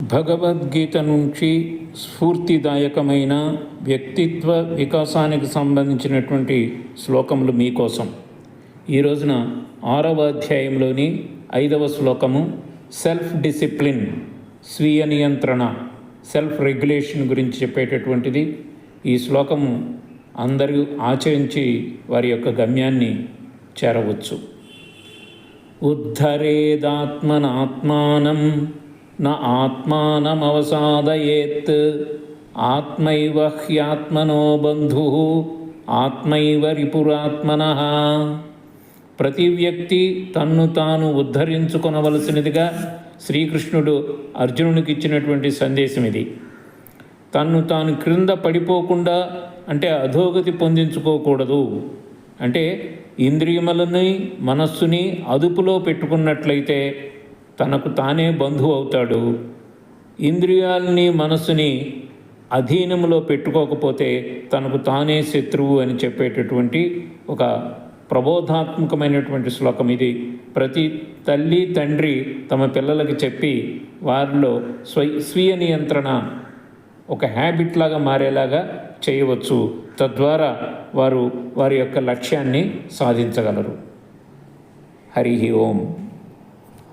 భగవద్గీత నుంచి స్ఫూర్తిదాయకమైన వ్యక్తిత్వ వికాసానికి సంబంధించినటువంటి శ్లోకములు మీకోసం. ఈ రోజున ఆరవ అధ్యాయంలోని ఐదవ శ్లోకము సెల్ఫ్ డిసిప్లిన్ స్వీయ నియంత్రణ సెల్ఫ్ రెగ్యులేషన్ గురించి చెప్పేటటువంటిది. ఈ శ్లోకము అందరూ ఆచరించి వారి యొక్క గమ్యాన్ని చేరవచ్చు. ఉద్ధరేదాత్మనాత్మానం నా ఆత్మానమవసాదయేత్. ఆత్మైవ హ్యాత్మనో బంధు ఆత్మైవ రిపురాత్మన. ప్రతి వ్యక్తి తన్ను తాను ఉద్ధరించుకొనవలసినదిగా శ్రీకృష్ణుడు అర్జునునికి ఇచ్చినటువంటి సందేశం ఇది తన్ను తాను క్రింద పడిపోకుండా అంటే అధోగతి పొందించుకోకూడదు. అంటే ఇంద్రియములని మనస్సుని అదుపులో పెట్టుకున్నట్లయితే తనకు తానే బంధువు అవుతాడు. ఇంద్రియాలని మనసుని అధీనంలో పెట్టుకోకపోతే తనకు తానే శత్రువు అని చెప్పేటటువంటి ఒక ప్రబోధాత్మకమైనటువంటి శ్లోకం ఇది. ప్రతి తల్లి తండ్రి తమ పిల్లలకి చెప్పి వారిలో స్వ స్వీయ నియంత్రణ ఒక హ్యాబిట్ లాగా మారేలాగా చేయవచ్చు. తద్వారా వారు వారి యొక్క లక్ష్యాన్ని సాధించగలరు. హరి ఓం.